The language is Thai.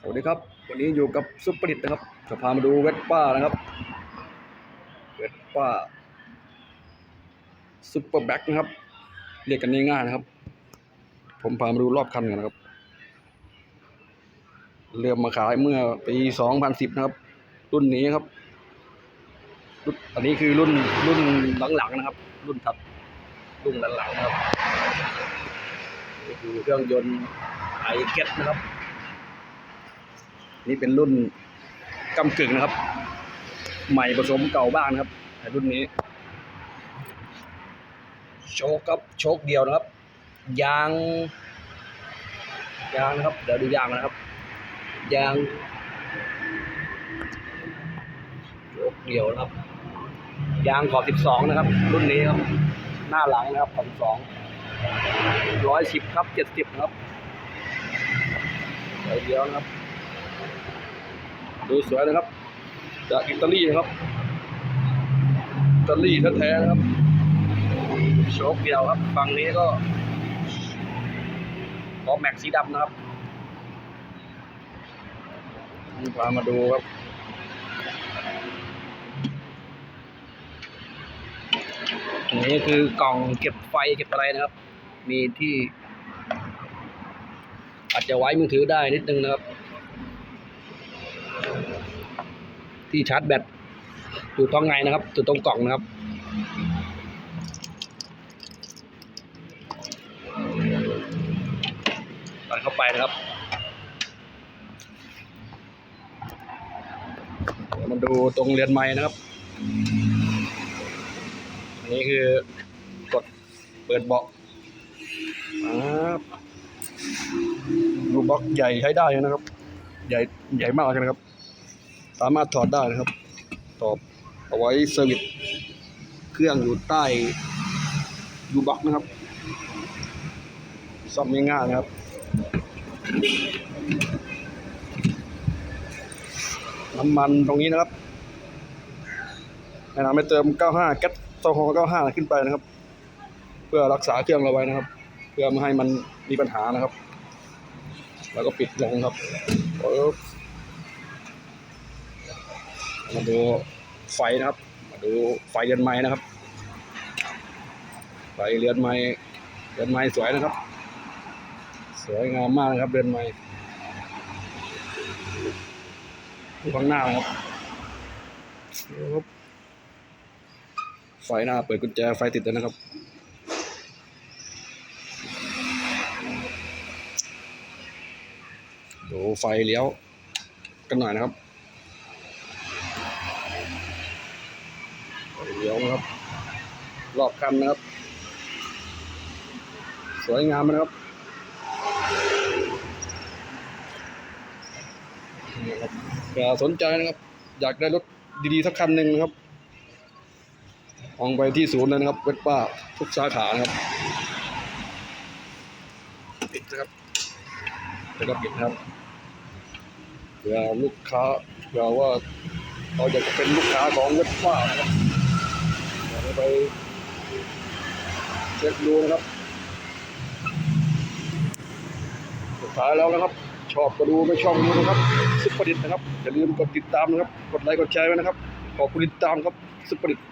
สวัสดีครับ วันนี้อยู่กับซุปเปอร์ดิตนะครับ จะพามาดูเวสป้านะครับ เวสป้าซุปเปอร์แบ็กนะครับ เรียกกันง่ายๆนะครับ ผมพามาดูรอบคันกันนะครับ เริ่มมาขายเมื่อปี 2010 นะครับ รุ่นนี้ครับ รุ่นอันนี้คือรุ่นรุ่นหลังๆนะครับ รุ่นถัดรุ่นหลังๆนะครับนี่คือเครื่องยนต์ไอเก็ตนะครับ นี่เป็นรุ่นกำกึ่งนะครับ ใหม่ผสมเก่าบ้างนะครับในรุ่นนี้ โชคครับโชคเดียวนะครับ ยางยางนะครับ เดี๋ยวดูยางนะครับ ยางโชคเดียวนะครับ ยางขอบ 12 นะครับ รุ่นนี้ครับ หน้าหลังนะครับขอบ12 110 ครับ 70 ครับเดี๋ยวเดียวนะครับ ดูสวยนะครับ จากอิตาลีนะครับ อิตาลีแท้ๆนะครับ โชคเดียวครับฝั่งนี้ก็ล้อแม็กสีดำนะครับนี่พามาดูครับนนี้คือกล่องเก็บไฟเก็บอะไรนะครับ มีที่ อาจจะไว้มือถือได้นิดนึงนะครับ ที่ชาร์จแบตอยู่ตรงไงนะครับอยู่ตรงกล่องนะครับตัดเข้าไปนะครับมาดูตรงเรือนไม้นะครับ อันนี้คือกดเปิดเบาะรูบล็อกใหญ่ใช้ได้นะครับ ใหญ่ใหญ่มากเลยนะครับ สามารถถอดได้นะครับถอดเอาไว้เซอร์วิสเครื่องอยู่ใต้ยูบ็อกนะครับซ่อมง่ายๆนะครับน้ำมันตรงนี้นะครับแนะนำให้เติม 95 แก๊สโซฮอล์95 ขึ้นไปนะครับ เพื่อรักษาเครื่องเราไว้นะครับ เพื่อไม่ให้มันมีปัญหานะครับ แล้วก็ปิดลงครับปึ๊บ มาดูไฟนะครับ มาดูไฟเรือนไม้นะครับ ไฟเรือนไม้เรือนไม้สวยนะครับ สวยงามมากนะครับเรือนไม้ดูข้างหน้าครับปึ๊บไฟหน้าเปิดกุญแจไฟติดแล้วนะครับ ดูไฟเลี้ยวกันหน่อยนะครับ เดี๋ยวนะครับ รอบคันนะครับ สวยงามนะครับนี่ครับเผื่อสนใจนะครับ อยากได้รถดีๆสักคันหนึ่งนะครับมองไปที่ศูนย์เลยนะครับ เวสป้าทุกสาขานะครับปิดนะครับแล้วก็ปิดนะครับเผื่อลูกค้าเผื่อว่าเราอยากจะเป็นลูกค้าของเวสป้านะครับ ดี๋ยวไปเช็คดูนะครับสุดท้ายแล้วนะครับ ชอบก็ดูไม่ชอบดูนะครับสุปประดิษฐ์นะครับอย่าลืมกดติดตามนะครับ กดไลค์กดแชร์ไว้นะครับขอบคุณติดตามครับสุปประดิษฐ์